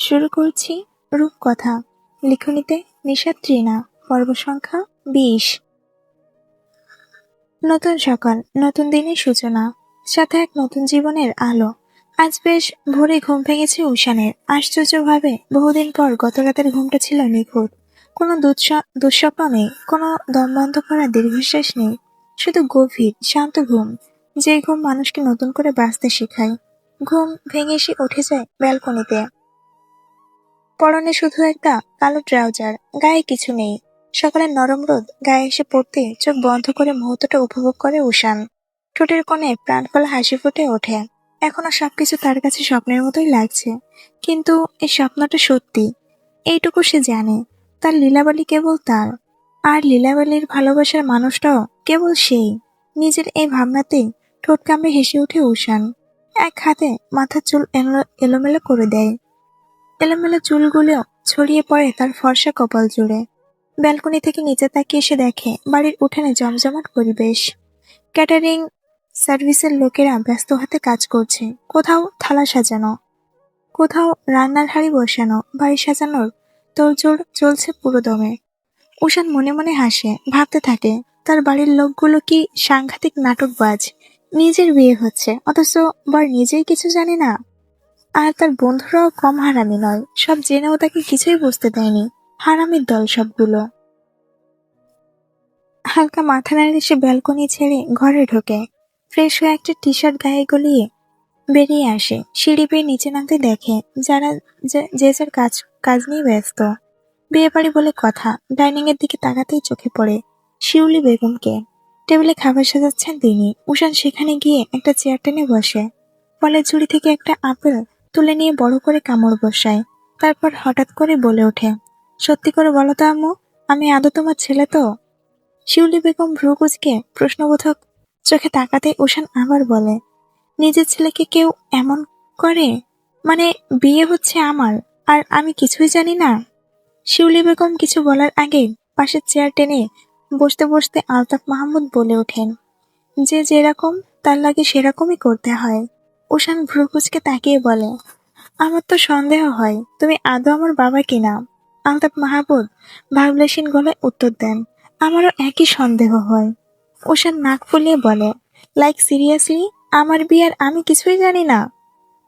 শুরু করছি রূপকথা। লিখনিতে নিশা ত্রিনা, পর্ব সংখ্যা বিশ। নতুন সকাল, নতুন দিনের সূচনা, সাথে এক নতুন জীবনের আলো। আজ বেশ ভোরে ঘুম ভেঙেছে উষানের। আশ্চর্যভাবে বহুদিন পর গত রাতের ঘুমটা ছিল নিখুঁত। কোনো দুঃস্ব- দুঃস্বপ্ন নেই, কোনো দম বন্ধ করা দীর্ঘশ্বাস নেই। শুধু গভীর, শান্ত ঘুম যে ঘুম মানুষকে নতুন করে বাঁচতে শেখায়। ঘুম ভেঙে এসে উঠে যায় ব্যালকনিতে। পরনে শুধু একটা কালো ট্রাউজার, গায়ে কিছু নেই। সকালের নরম রোদ, গায়ে এসে পড়তে চোখ বন্ধ করে মুহূর্তটা উপভোগ করে উষান। ঠোঁটের কোণে প্রাণ ফলা হাসি ফুটে ওঠে। এখনও সবকিছু তার কাছে স্বপ্নের মতোই লাগছে। কিন্তু এই স্বপ্নটা সত্যি। এইটুকু সে জানে। তার লীলাবলী কেবল তার। আর লীলাবলীর ভালোবাসার মানুষটাও কেবল সেই। নিজের এই ভাবনাতেই ঠোঁট কামড়ে হেসে উঠে উষান। এক হাতে মাথার চুল এলো- এলোমেলো করে দেয়। এলোমেলো চুলগুলো ছড়িয়ে পড়ে তার ফর্সা কপাল জুড়ে। ব্যালকনি থেকে নিচে তাকিয়ে এসে দেখে বাড়ির উঠানে জমজমাট পরিবেশ। ক্যাটারিং সার্ভিসের লোকেরা ব্যস্ত হাতে কাজ করছে। কোথাও থালা সাজানো, কোথাও রান্নার হাড়ি বসানো, বাড়ি সাজানোর তোড়জোড় চলছে পুরো দমে। উষান মনে মনে হাসে, ভাবতে থাকে, তার বাড়ির লোকগুলো কি সাংঘাতিক নাটকবাজ? নিজের বিয়ে হচ্ছে, অথচ বর নিজেই কিছু জানে না। আর তার বন্ধুরাও কম হারামি নয়। সব জেনেও তাকে কিছুই বুঝতে দেয়নি। হারামির দল সবগুলো। হালকা মাথা নাড়িয়ে সে ব্যালকনি ছেড়ে ঘরে ঢোকে। ফ্রেশ হয়ে একটা টি শার্ট গায়ে গলিয়ে বেরিয়ে আসে। সিঁড়ি পেয়ে নিচে নামতে দেখে যারা যে যার কাজ কাজ নিয়ে ব্যস্ত। বিয়ে বাড়ি বলে কথা। ডাইনিং এর দিকে তাকাতেই চোখে পড়ে শিউলি বেগমকে। টেবিলে খাবার সাজাচ্ছেন তিনি। উষান সেখানে গিয়ে একটা চেয়ার টেনে বসে। ফলের ঝুড়ি থেকে একটা আপেল তুলে নিয়ে বড় করে কামড় বসায়। তারপর হঠাৎ করে বলে ওঠে, সত্যি করে বলো তো আম্মু, আমি আদৌ তোমার ছেলে তো? শিউলি বেগম ভ্রুকুচকে প্রশ্নবোধক চোখে তাকাতে উষান আবার বলে, নিজের ছেলেকে কেউ এমন করে? মানে বিয়ে হচ্ছে আমার, আর আমি কিছুই জানি না? শিউলি বেগম কিছু বলার আগে পাশের চেয়ার টেনে বসতে বসতে আলতাফ মাহমুদ বলে ওঠেন, যে যেরকম, তার লাগে সেরকমই করতে হয়। উষান ভ্রুকুচকে তাকিয়ে বলে, আমার তো সন্দেহ হয়, তুমি আদৌ আমার বাবা কিনা আলতাফ মাহমুদ ভাবলেশীন গলায় উত্তর দেন, আমারও একই সন্দেহ হয়। উষান নাক ফুলিয়ে বলে, লাইক, সিরিয়াসলি? আমার বিয়ার আমি কিছুই জানি না।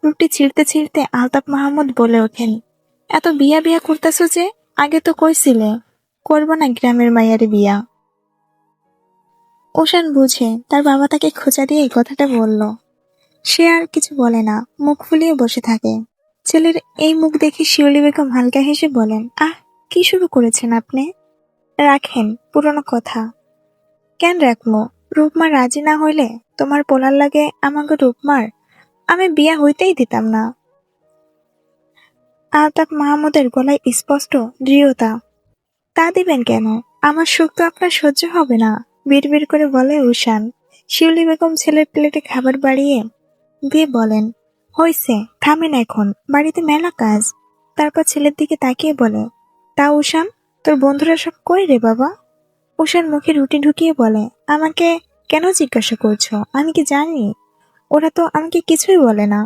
রুটি ছিঁড়তে ছিঁড়তে আলতাফ মাহমুদ বলে ওঠেন, এত বিয়া বিয়া করতেছো যে, আগে তো কইছিলে, করব না গ্রামের মাইয়ারে বিয়া। ওশান বুঝে তার বাবা তাকে খোঁচা দিয়ে এই কথাটা বলল। সে আর কিছু বলে না, মুখ ফুলিয়ে বসে থাকে। ছেলের এই মুখ দেখে শিউলি বেগম হালকা হেসে বলেন, আহ, কি শুরু করেছেন আপনি? রাখেন, পুরনো কথা। কেন রাখব? রূপমার রাজি না হইলে তোমার পোলার লাগে আমাকে রূপমার? আমি বিয়া হইতেই দিতাম না। আলতাফ মাহমুদের গলায় স্পষ্ট দৃঢ়তা। তা দিবেন কেন? আমার সুখ তো আপনার সহ্য হবে না। বিড়বিড় করে বলে উষান। শিউলি বেগম ছেলের প্লেটে খাবার বাড়িয়ে দিয়ে বলেন, হইছে, থামেন এখন, বাড়িতে মেলা কাজ। তারপর ছেলের দিকে তাকিয়ে বলে, তা উষান তোর বন্ধুরা সব কই রে বাবা? উষার মুখে রুটি ঢুকিয়ে বলে, আমাকে কেন জিজ্ঞাসা করছ? আমি কি জানি? ওরা তো আমাকে কিছুই বলে না।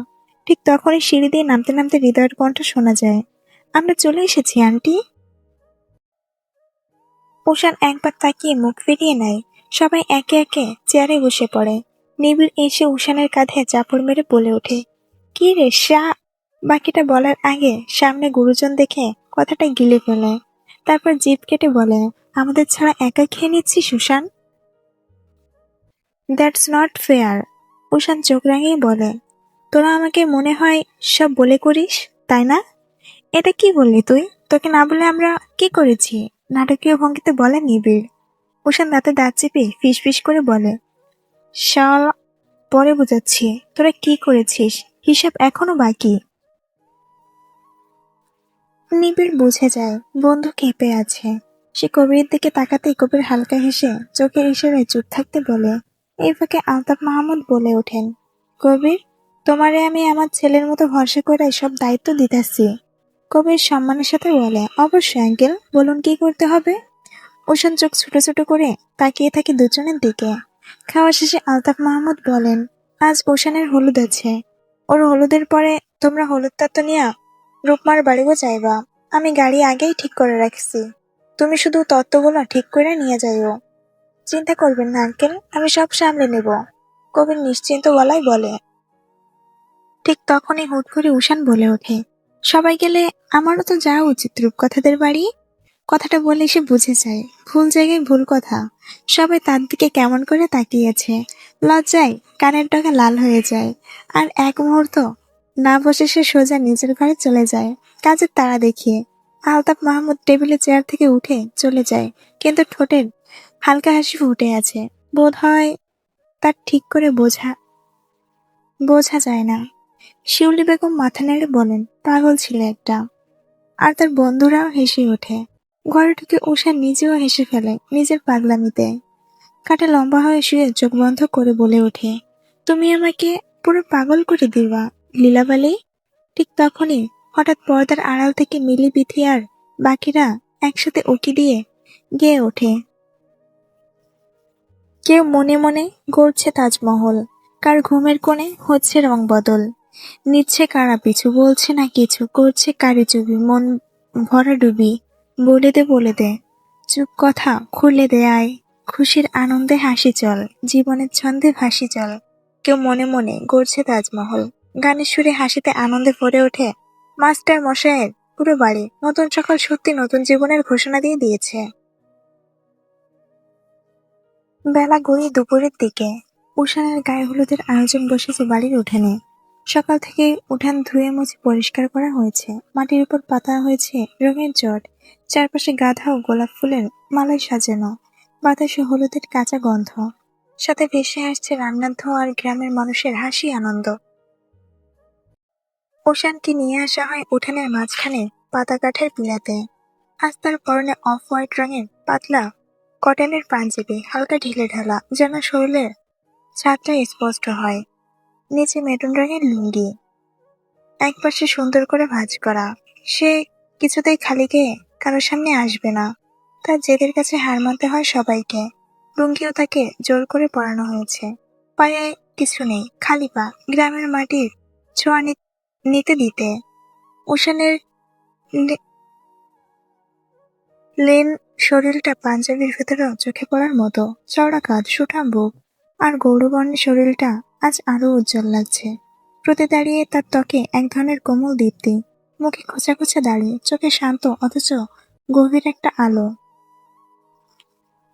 ঠিক তখনই সিঁড়ি দিয়ে নামতে নামতে হৃদয়ের কণ্ঠ শোনা যায়, আমরা চলে এসেছি, আন্টি। উষান একবার তাকিয়ে মুখ ফিরিয়ে নেয়, সবাই একে একে চেয়ারে বসে পড়ে। নিবিড় এসে উষানের কাঁধে চাপড় মেরে বলে ওঠে, কি রে শা বাকিটা বলার আগে সামনে গুরুজন দেখে কথাটা গিলে ফেলে। তারপর জিভ কেটে বলে, আমাদের ছাড়া একা খেয়ে নিচ্ছি সুশান দ্যাটস নট ফেয়ার উষান চোখ রাঙিয়ে বলে, তোরা আমাকে মনে হয় সব বলে করিস, তাই না? এটা কি বললি তুই? তোকে না বলে আমরা কি করেছি? নাটকীয় ভঙ্গিতে বলে নিবিড়। উষান দাঁতে দাঁত চেপে ফিস ফিস করে বলে শাল, পরে বোঝাচ্ছি। তোরা কি করেছিস? হিসাব এখনও বাকি? নিবিড় বুঝে যায়, বন্ধু কেঁপে আছে। সে কবির দিকে তাকাতেই কবির হালকা হেসে চোখের ইশারায় চুপ থাকতে বলে এই ফাঁকে আলতাফ মাহমুদ বলে ওঠেন। কবির, তোমারে আমি আমার ছেলের মতো ভরসা করে সব দায়িত্ব দিতেছি। কবির সম্মানের সাথে বলে, অবশ্যই আঙ্কেল, বলুন কি করতে হবে? উষান চোখ ছোট ছোট করে তাকিয়ে থাকে দুজনের দিকে। খাওয়া শেষে আলতাফ মাহমুদ বলেন, আজ ওশানের হলুদ আছে। ওর হলুদের পরে তোমরা হলুদ তত্ত্ব নিয়ে রূপমার বাড়িও যাইবা। আমি গাড়ি আগেই ঠিক করে রাখছি। তুমি শুধু তত্ত্বগুলো ঠিক করে নিয়ে যাইও। চিন্তা করবেন না, আঙ্কেল, আমি সব সামলে নেব। কবির নিশ্চিন্ত গলায় বলে। ঠিক তখনই হুট করে উষান বলে ওঠে, সবাই গেলে আমারও তো যাওয়া উচিত রূপকথাদের বাড়ি। কথাটা বলে সে বুঝে যায়। ভুল জায়গায় ভুল কথা। সবাই তার দিকে কেমন করে তাকিয়েছে। লজ্জায় কানের ডগা লাল হয়ে যায়। আর এক মুহূর্ত না বসে সে সোজা নিজের ঘরে চলে যায়। কাজের তারা দেখিয়ে আলতাফ মাহমুদ টেবিলে চেয়ার থেকে উঠে চলে যায়। কিন্তু ঠোঁটের হালকা হাসি ফুটে আছে। বোধ হয় তার ঠিক করে বোঝা বোঝা যায় না। শিউলি বেগম মাথা নেড়ে বলেন, পাগল ছিল একটা। আর তার বন্ধুরাও হেসে ওঠে। ঘরে ঢুকে উষা নিজেও হেসে ফেলে, নিজের পাগলামিতে। কাটা লম্বা হয়ে শুয়ে চোখ বন্ধ করে বলে ওঠে, তুমি আমাকে পুরো পাগল করে দিবা, লীলাবালি? ঠিক তখনই হঠাৎ পর্দার আড়াল থেকে মিলি বিথি আর বাকিরা একসাথে উকি দিয়ে গেয়ে ওঠে। কেউ মনে মনে গড়ছে তাজমহল, কার ঘুমের কোণে হচ্ছে রং বদল। নিচ্ছে কারা পিছু, বলছে না কিছু, করছে কারি চুবি, মন ভরা ডুবি। বলে দে বলে দে। চুপ কথা, খুলে দে আয়। খুশির আনন্দে হাসি চল, জীবনের ছন্দে ভাসি চল। কেউ মনে মনে গড়ছে তাজমহল। গানের সুরে হাসিতে আনন্দে ভরে ওঠে মাস্টার মশাইয়ের পুরো বাড়ি। নতুন সকাল সত্যি নতুন জীবনের ঘোষণা দিয়ে দিয়েছে। বেলা গড়িয়ে দুপুরের দিকে। উষানের গায়ে হলুদের আয়োজন বসেছে বাড়ির উঠানে। সকাল থেকে উঠান ধুয়ে মুছে পরিষ্কার করা হয়েছে। মাটির উপর পাতা হয়েছে রঙের চট চারপাশে গাধা ও গোলাপ ফুলের মালায় সাজানো। বাতাসে হলুদের কাঁচা গন্ধ। সাথে ভেসে আসছে রান্নার ধোঁয়া আর গ্রামের মানুষের হাসি আনন্দ। ওশানকে নিয়ে আসা হয় উঠানের মাঝখানে পাতা কাঠের পিলাতে। আজ তার পরনে অফ হোয়াইট রঙের পাতলা কটনের পাঞ্জাবি, হালকা ঢিলে ঢালা যেন শরীরের ছাদটা স্পষ্ট হয়। নিচে মেরুন রঙের লুঙ্গি। একপাশে সুন্দর করে ভাঁজ করা। সে কিছুতেই খালি গিয়ে কারোর সামনে আসবে না। তার জেদের কাছে হার মানতে হয় সবাইকে। লুঙ্গিও তাকে জোর করে পরানো হয়েছে। পায়ে কিছু নেই, খালি পা। গ্রামের মাটির ছোঁয়া নিতে দিতে। উষানের লেন শরীরটা পাঞ্জাবির ভেতরেও চোখে পড়ার মতো। চওড়া কাঁধ, সুঠাম বুক। আর গৌরবর্ণের শরীরটা আজ আরও উজ্জ্বল লাগছে। প্রতি দাঁড়িয়ে তার ত্বকে এক ধরনের কোমল দীপ্তি। মুখে খোঁচা খোঁচা দাঁড়িয়ে চোখে শান্ত, অথচ গভীর একটা আলো।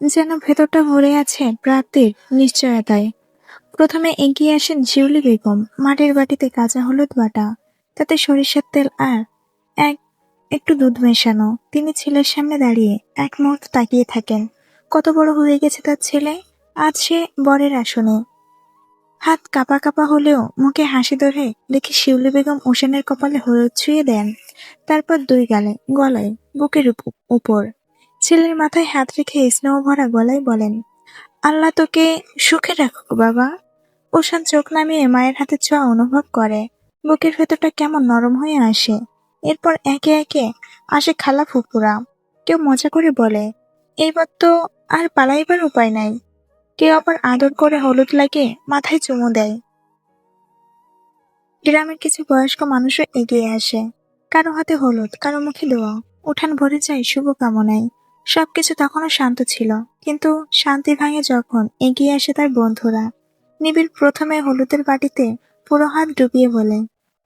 যেন ভেতরটা ভরে আছে প্রাপ্তির নিশ্চয়তায়। প্রথমে এগিয়ে আসেন জিউলি বেগম, মাটির বাটিতে কাঁচা হলুদ বাটা। তাতে সরিষার তেল আর এক, একটু দুধ মেশানো। তিনি ছেলের সামনে দাঁড়িয়ে এক মুহূর্ত তাকিয়ে থাকেন। কত বড় হয়ে গেছে তার ছেলে? আজ সে বরের আসনে। হাত কাপা কাপা হলেও মুখে হাসি ধরে দেখে শিউলি বেগম ওশানের কপালে হলুদ ছুঁয়ে দেন। তারপর দুই গালে, গলায়, বুকের উপ- উপর। ছেলের মাথায় হাত রেখে স্নেহ ভরা গলায় বলেন, আল্লাহ তোকে সুখে রাখুক বাবা। ওশান চোখ নামিয়ে মায়ের হাতে ছোঁয়া অনুভব করে। বুকের ভেতরটা কেমন নরম হয়ে আসে। এরপর একে একে আসে খালা ফুপুরা কেউ মজা করে বলে, এইবার তো আর পালাইবার উপায় নাই। কেউ আবার আদর করে হলুদ লাগিয়ে মাথায় চুমু দেয়। গ্রামের কিছু বয়স্ক মানুষও এগিয়ে আসে। কারও হাতে হলুদ, কারও মুখে দোয়া। উঠান ভরে যায় শুভ কামনায় সবকিছু তখনও শান্ত ছিল, কিন্তু শান্তি ভাঙে যখন এগিয়ে আসে তার বন্ধুরা। নিবিড় প্রথমে হলুদের বাটিতে পুরো হাত ডুবিয়ে বলে,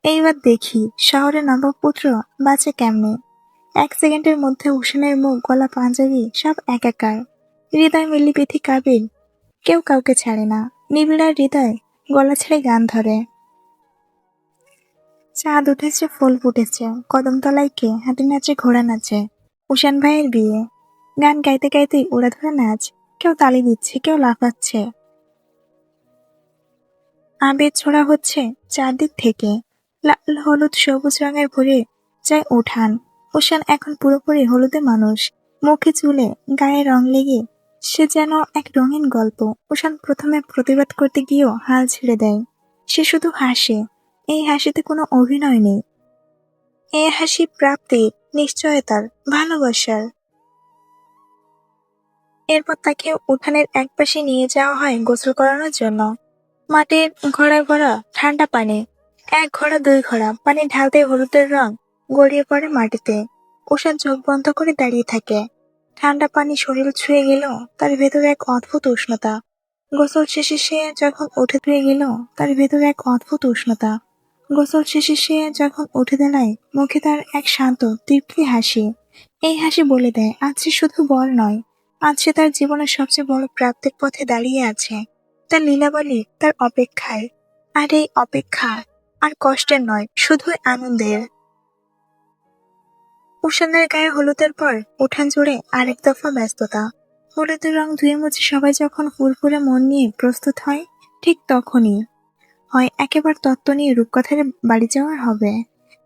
এইবার দেখি শহরে নবপুত্র বাঁচে কেমনে? এক সেকেন্ডের মধ্যে উষানের মুখ, গলা পাঞ্জাবি সব একাকার। হৃদয় মিলি পিথি কাবিল কেউ কাউকে ছাড়ে না। নিবিড়ার হৃদয় গলা ছেড়ে গান ধরে। চাঁদ উঠেছে, ফুল ফুটেছে, কদমতলায় কে? হাতে নাচে, ঘোড়া নাচে। উষান ভাইয়ের বিয়ে। গান গাইতে গাইতেই উড়া ধরে নাচ। কেউ তালি দিচ্ছে, কেউ লাফাচ্ছে। আবেদ ছোড়া হচ্ছে চারদিক থেকে। লাল, হলুদ, সবুজ রঙের ভরে যায় উঠান। উষান এখন পুরোপুরি হলুদে মানুষ। মুখে চুলে গায়ে রং লেগে সে যেন এক রঙিন গল্প। উষান প্রথমে প্রতিবাদ করতে গিয়েও হাল ছেড়ে দেয়। সে শুধু হাসে। এই হাসিতে কোনো অভিনয় নেই। এ হাসি প্রাপ্তির নিশ্চয়তার ভালোবাসার। এরপর তাকে উঠানের একপাশে নিয়ে যাওয়া হয় গোসল করানোর জন্য। মাটির ঘোড়া ঘোড়া ঠান্ডা পানি, এক ঘোড়া দুই ঘোড়া পানি ঢালতে হলুদের রং গড়িয়ে পড়ে মাটিতে। উষা চোখ বন্ধ করে দাঁড়িয়ে থাকে। ঠান্ডা পানি শরীর ছুঁয়ে গেল তার ভেতরে এক অদ্ভুত উষ্ণতা। গোসল শেষে সে যখন উঠে ধুয়ে গেল তার ভেতরে এক অদ্ভুত উষ্ণতা। গোসল শেষে সে যখন উঠে দাঁড়ায়, মুখে তার এক শান্ত, তৃপ্তি হাসি। এই হাসি বলে দেয়, আজ সে শুধু বল নয়, আজ সে তার জীবনের সবচেয়ে বড় প্রাপ্তির পথে দাঁড়িয়ে আছে। তার লীলাবলী তার অপেক্ষায়। আর এই অপেক্ষা আর কষ্টের নয়, শুধুই আনন্দের। উষানের গায়ে হলুদের পর উঠান জুড়ে আরেক দফা ব্যস্ততা। হলুদের রং ধুয়ে মুছে সবাই যখন ফুরফুরে মন নিয়ে প্রস্তুত হয়, ঠিক তখনই হয় একেবারে তত্ত্ব নিয়ে রূপকথার বাড়ি যাওয়ার হবে।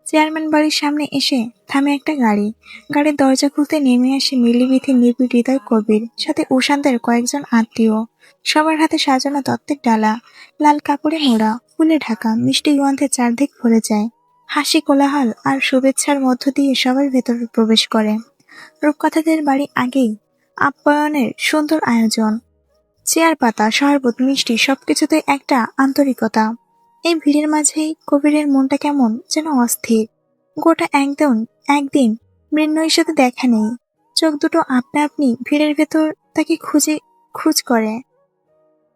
চেয়ারম্যান বাড়ির সামনে এসে থামে একটা গাড়ি। গাড়ির দরজা খুলতে নেমে আসে মিলিবিথি নিবিড় হৃদয় কবির, সাথে উষান্তের কয়েকজন আত্মীয়। সবার হাতে সাজানো তত্ত্বের ডালা, লাল কাপড়ে মোড়া, ফুলে ঢাকা, মিষ্টি গন্ধে চারদিক ভরে যায়। হাসি কোলাহল আর শুভেচ্ছার মধ্য দিয়ে সবার ভেতরে প্রবেশ করে। রূপকথাদের বাড়ি আগেই আপ্যায়নের সুন্দর আয়োজন। চেয়ার পাতা, শরবত, মিষ্টি সবকিছুতে একটা আন্তরিকতা। এই ভিড়ের মাঝেই কবিরের মনটা কেমন যেন অস্থির। গোটা একদম একদিন মৃন্ময়ীর সাথে দেখা নেই। চোখ দুটো আপনা আপনি ভিড়ের ভেতর তাকে খুঁজে খুঁজ করে।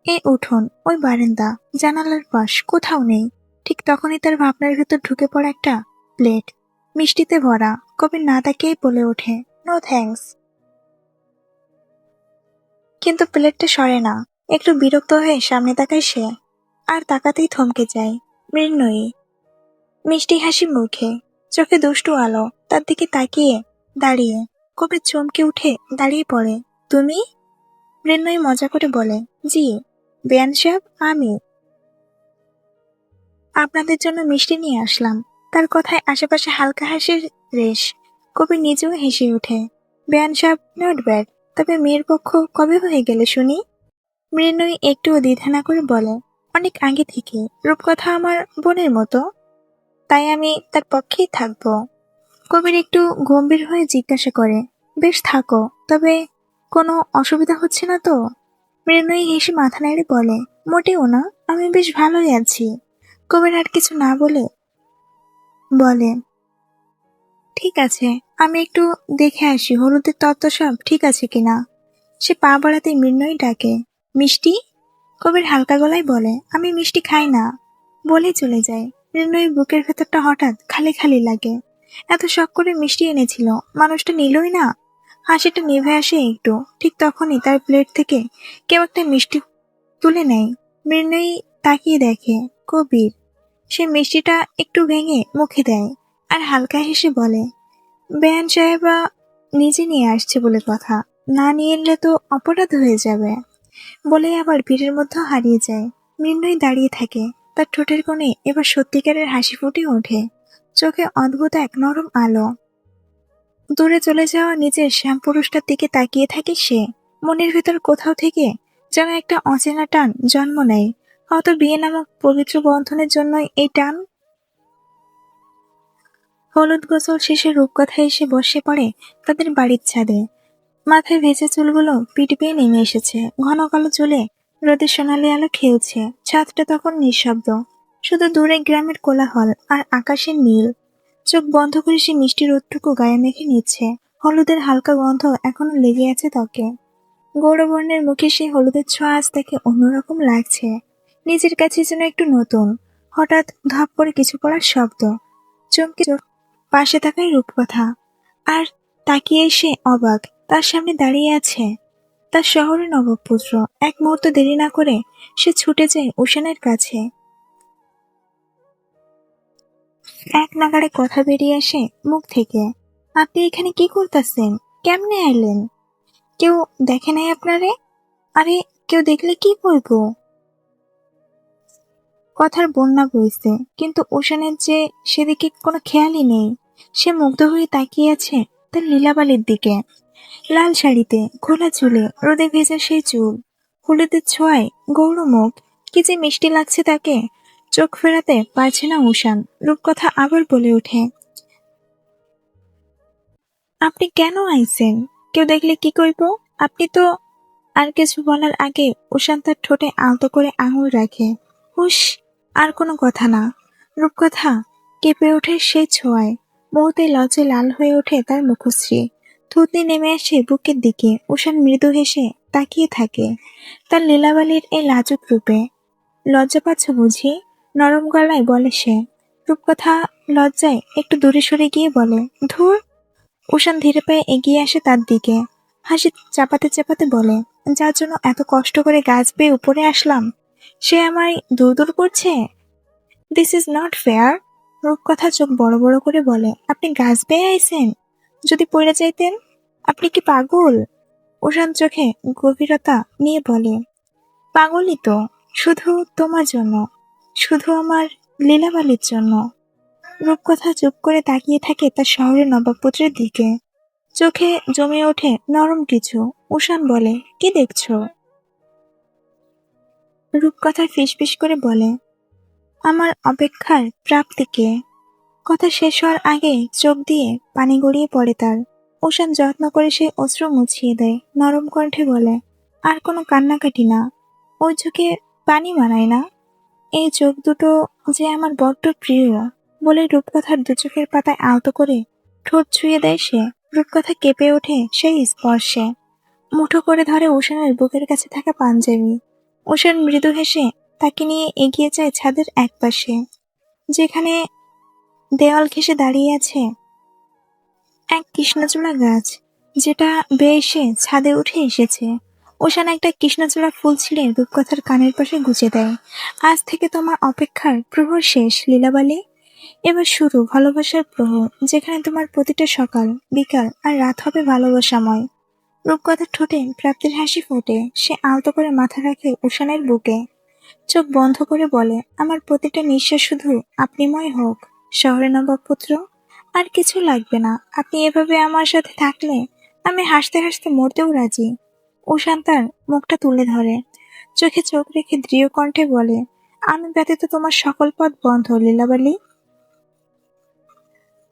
এই উঠোন, ওই বারান্দা, জানালার পাশ কোথাও নেই। ঠিক তখনই তার ভাবনার ভেতর ঢুকে পড়ে একটা প্লেট। মিষ্টিতে ভরা কবির না তাকেই বলে ওঠে নো থ্যাঙ্কস কিন্তু প্লেটটা সরে না। একটু বিরক্ত হয়ে সামনে তাকায় সে। আর তাকাতেই থমকে যায়, মৃন্ময়ী। মিষ্টি হাসি মুখে, চোখে দুষ্টু আলো, তার দিকে তাকিয়ে দাঁড়িয়ে। কবির চমকে উঠে দাঁড়িয়ে পড়ে, তুমি? মৃন্ময়ী মজা করে বলে, জি, বেয়ান সাহেব, আমি। আপনাদের জন্য মিষ্টি নিয়ে আসলাম। তার কথায় আশেপাশে হালকা হাসির রেশ। কবি নিজেও হেসে ওঠে। বেয়ান সাহেব নট ব্যাড তবে মেয়ের পক্ষ কবে হয়ে গেলে শুনি? মৃন্ময়ী একটুও দ্বিধা না করে বলে, অনেক আগে থেকে। রূপকথা আমার বোনের মতো। তাই আমি তার পক্ষেই থাকব। কবির একটু গম্ভীর হয়ে জিজ্ঞাসা করে, বেশ, থাকো। তবে কোনো অসুবিধা হচ্ছে না তো? মৃন্ময়ী হেসে মাথা নেড়ে বলে, মোটেও না। আমি বেশ ভালোই আছি। কবির আর কিছু না বলে বলে, ঠিক আছে, আমি একটু দেখে আসি, হলুদের তত্ত্ব সব ঠিক আছে কিনা? সে পা বাড়াতে মৃন্ময়ী ডাকে, মিষ্টি? কবির হালকা গলায় বলে, আমি মিষ্টি খাই না। বলে চলে যায়। মৃন্ময়ীর বুকের ভেতরটা হঠাৎ খালি খালি লাগে। এত শখ করে মিষ্টি এনেছিল, মানুষটা নিলই না? হাসিটা নিভে আসে একটু, ঠিক তখনই তার প্লেট থেকে কেউ একটা মিষ্টি তুলে নেয়। মৃন্ময়ী তাকিয়ে দেখে কবির। সে মিষ্টিটা একটু ভেঙে মুখে দেয় আর হালকা হেসে বলে, বেয়ান সাহেবা নিজে নিয়ে আসছে বলে কথা। না নিয়ে এলে তো অপরাধ হয়ে যাবে। বলে আবার ভিড়ের মধ্যে হারিয়ে যায়। মৃন্ময়ী দাঁড়িয়ে থাকে। তার ঠোঁটের কোণে এবার সত্যিকারের হাসি ফুটে ওঠে। চোখে অদ্ভুত এক নরম আলো। দূরে চলে যাওয়া নিজের শ্যাম পুরুষটার দিকে তাকিয়ে থাকে সে। মনের ভেতর কোথাও থেকে যেন একটা অচেনা টান জন্ম নেয়। হয়তো বিয়ে নামক পবিত্র বন্ধনের জন্যই এই টান? হলুদ গোসল শেষে রূপকথা এসে বসে পড়ে তাদের বাড়ির ছাদে। মাথায় ভেজা চুলগুলো পিট পেয়ে নেমে এসেছে। ঘন কালো চুলে রোদের সোনালি আলো খেলছে। ছাদটা তখন নিঃশব্দ। শুধু দূরে গ্রামের কোলাহল আর আকাশের নীল। চোখ বন্ধ করে সে মিষ্টি রোদটুকু গায়ে মেখে নিচ্ছে। হলুদের হালকা গন্ধ এখনও লেগে আছে ত্বকে। গৌরবর্ণের মুখে সেই হলুদের ছোঁয়া আজ তাকে অন্যরকম লাগছে। নিজের কাছে যেন একটু নতুন। হঠাৎ ধপ করে কিছু পড়ার শব্দ। চমকে চোখ পাশে থাকায় রূপকথা। আর তাকিয়ে সে অবাক, তার সামনে দাঁড়িয়ে আছে। তার শহরে নবপুত্র। এক মুহূর্ত দেরি না করে সে ছুটে যায় উষানের কাছে। এক নাগাড়ে কথা বেরিয়ে আসে মুখ থেকে। আপনি এখানে কি করতেছেন? কেমনে আইলেন কেউ দেখে নাই আপনারে? আরে, কেউ দেখলে কি করব কথার বন্যা বইছে। কিন্তু ওশানের যে সেদিকে কোনো খেয়ালই নেই। সে মুগ্ধ হয়ে তাকিয়ে আছে তার লীলাবালির দিকে। লাল শাড়িতে খোলা চুলে, রোদে ভেজা সেই চুল। হলুদের ছোঁয়ায় গৌরমুখ কি যে মিষ্টি লাগছে তাকে। চোখ ফেরাতে পারছে না উষান রূপকথা আবার বলে ওঠে। আপনি কেন আইছেন? কেউ দেখলে কি করব আপনি তো আর কিছু বলার আগে উষান তার ঠোঁটে আলতো করে আঙুল রাখে। হুস আর কোনো কথা না। রূপকথা কেঁপে ওঠে সেই ছোঁয়ায়। মুহূর্তে লজ্জায় লাল হয়ে ওঠে তার মুখশ্রী। থুতনি নেমে আসে বুকের দিকে। উষান মৃদু হেসে তাকিয়ে থাকে তার লীলাবালির এই লাজুক রূপে। লজ্জা পাচ্ছ বুঝি? নরম গলায় বলে সে। রূপকথা লজ্জায় একটু দূরে সরে গিয়ে বলে, ধুর। উষান ধীরে পায়ে এগিয়ে আসে তার দিকে। হাসি চাপাতে চাপাতে বলে, যার জন্য এত কষ্ট করে গাছ বেয়ে উপরে আসলাম? সে আমায় দূর দূর করছে? দিস ইজ নট ফেয়ার রূপকথা চোখ বড় বড় করে বলে, আপনি গাছ বেয়ে আইছেন? যদি পড়ে যাইতেন, আপনি কি পাগল? উষান চোখে গভীরতা নিয়ে বলে, পাগলই তো, শুধু তোমার জন্য, শুধু আমার লীলাবালির জন্য। রূপকথা চুপ করে তাকিয়ে থাকে তার শহরের নবাবপুত্রের দিকে। চোখে জমে ওঠে নরম কিছু। উষান বলে, কি দেখছ? রূপকথা ফিসফিস করে বলে, আমার অপেক্ষার প্রাপ্তিকে কথা শেষ হওয়ার আগে চোখ দিয়ে পানি গড়িয়ে পড়ে তার। ওষান যত্ন করে সে অশ্রু মুছিয়ে দেয়, নরম কণ্ঠে বলে, আর কোনো কান্নাকাটি না। ওই চোখে পানি মানায় না। এই চোখ দুটো যে আমার বড্ড প্রিয়, বলে রূপকথার দু চোখের পাতায় আলতো করে ঠোঁট ছুঁয়ে দেয় সে। রূপকথা কেঁপে ওঠে সেই স্পর্শে। মুঠো করে ধরে উষানের বুকের কাছে থাকা পাঞ্জাবি। উষান মৃদু হেসে তাকে নিয়ে এগিয়ে যায় ছাদের একপাশে, যেখানে দেওয়াল ঘেঁষে দাঁড়িয়ে আছে এক কৃষ্ণচূড়া গাছ, যেটা বেয়ে এসে ছাদে উঠে এসেছে। ওশান একটা কৃষ্ণচূড়া ফুল ছিঁড়ে রূপকথার কানের পাশে গুজে দেয়। আজ থেকে তোমার অপেক্ষার প্রহর শেষ, লীলাবালি। এবার শুরু ভালোবাসার প্রহর, যেখানে তোমার প্রতিটা সকাল, বিকাল আর রাত হবে ভালোবাসাময়। রূপকথার ঠোঁটে প্রাপ্তির হাসি ফোটে। সে আলতো করে মাথা রাখে উষানের বুকে। চোখ বন্ধ করে বলে, আমার প্রতিটা নিঃশ্বাস শুধু আপনিময় হোক। শহরে নবাবপুত্র, আর কিছু লাগবে না। আপনি এভাবে আমার সাথে থাকলে আমি হাসতে হাসতে মরতেও রাজি। উষান তার মুখটা তুলে ধরে। চোখে চোখ রেখে দৃঢ় কণ্ঠে বলে, আমি ব্যতীত তোমার সকল পথ বন্ধ, লীলাবালি।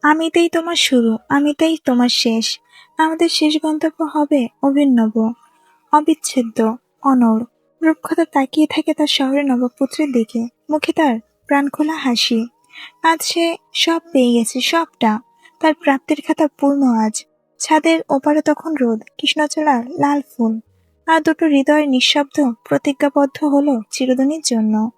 আমিতেই তোমার শুরু আমিতেই তোমার শেষ। আমাদের শেষ গন্তব্য হবে অভিনব অবিচ্ছেদ্য অনর রূপকথা তাকিয়ে থাকে তার শহরের নবপুত্রের দিকে। মুখে তার প্রাণখোলা হাসি। আজ সে সব পেয়ে গেছে, সবটা। তার প্রাপ্তির খাতা পূর্ণ আজ। ছাদের ওপারে তখন রোদ, কৃষ্ণচূড়ার লাল ফুল। আর দুটো হৃদয় নিঃশব্দ প্রতিজ্ঞাবদ্ধ হলো চিরদিনের জন্য।